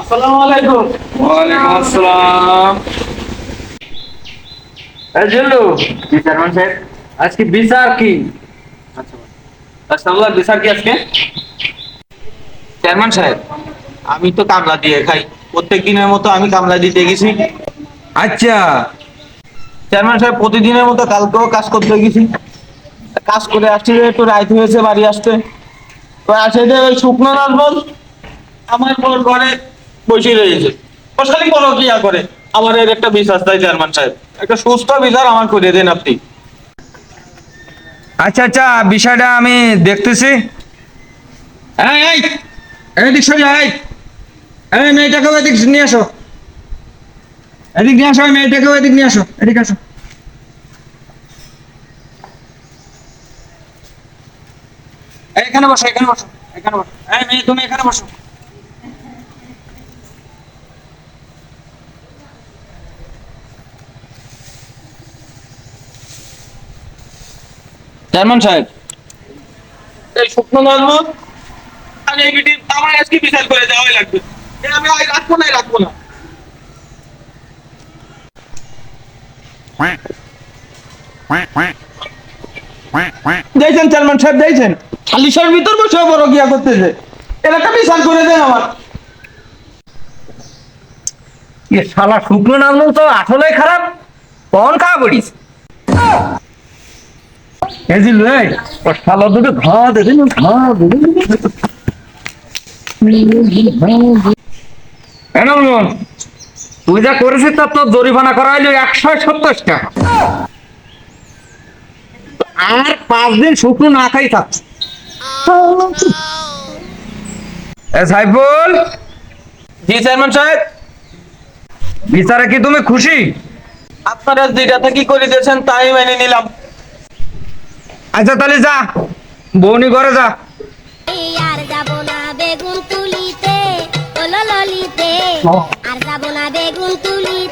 আসসালামু আলাইকুম। ওয়ালাইকুম আসসালাম। এই জিল্লু। সাহেব। আজকে বিচার কি? রাস্তাগুলোর বিচার কি আজকে? চেয়ারম্যান সাহেব আমি তো কামলা দিয়ে খাই। প্রত্যেক দিনের মতো আমি কামলা দিতে গেছি। আচ্ছা। চেয়ারম্যান সাহেব প্রতিদিনের মতো কালকেও কাজ করতে গেছি। কাজ করে আসছি একটু রাইত হয়েছে বাড়ি আসতে। তো আসে যে ওই শুকনো নারবল আমার পর ঘরে বসে রয়েছে। ও খালি বলো কি আর করে। আমার এর একটা বিশ্বাস তাই চেয়ারম্যান সাহেব। একটা সুস্থ বিচার আমার করে দেন আপনি। আচ্ছা আচ্ছা বিষয়টা আমি দেখতেছি। এই এই এদিক সরে এই এই মেয়েটাকেও এদিক নিয়ে আসো। এদিক নিয়ে আসো মেয়েটাকেও এদিক নিয়ে আসো, এদিক আসো। এখানে বসো এখানে বসো এখানে বসো। এই মেয়ে, তুমি এখানে বসো। চেয়ারম্যান সাহেব। এই শুকনো নারবল আর এই বিটি আমার আজকে বিচার করে দেওয়াই লাগবে। আমি রাখব না রাখব না। দেখছেন চেয়ারম্যান সাহেব দেখছেন সালিশের ভিতর বসে বড় গিয়া করতেছে। এলাকা বিচার করে দেন আমার। এ শালা শুকনো নামলো তো আসলে খারাপ। কখন খাওয়া পড়িস এজিল রে ও শালা দুটো ঘা দেখেন ঘা দেখেন তুই যা করেছিস তার তোর জরিমানা করা হইল একশো সত্তর টাকা। আর পাঁচ দিন শুকনো না খাই থাক। এ সাইফুল। জি চেয়ারম্যান সাহেব। বিচারে কি তুমি খুশি? আপনারা যেটা থেকে করে দিয়েছেন তাই মেনে নিলাম। আচ্ছা তাহলে যা। বৌনি ঘরে যা। আর যাব না বেগুন তুলিতে ললিতে। তুলি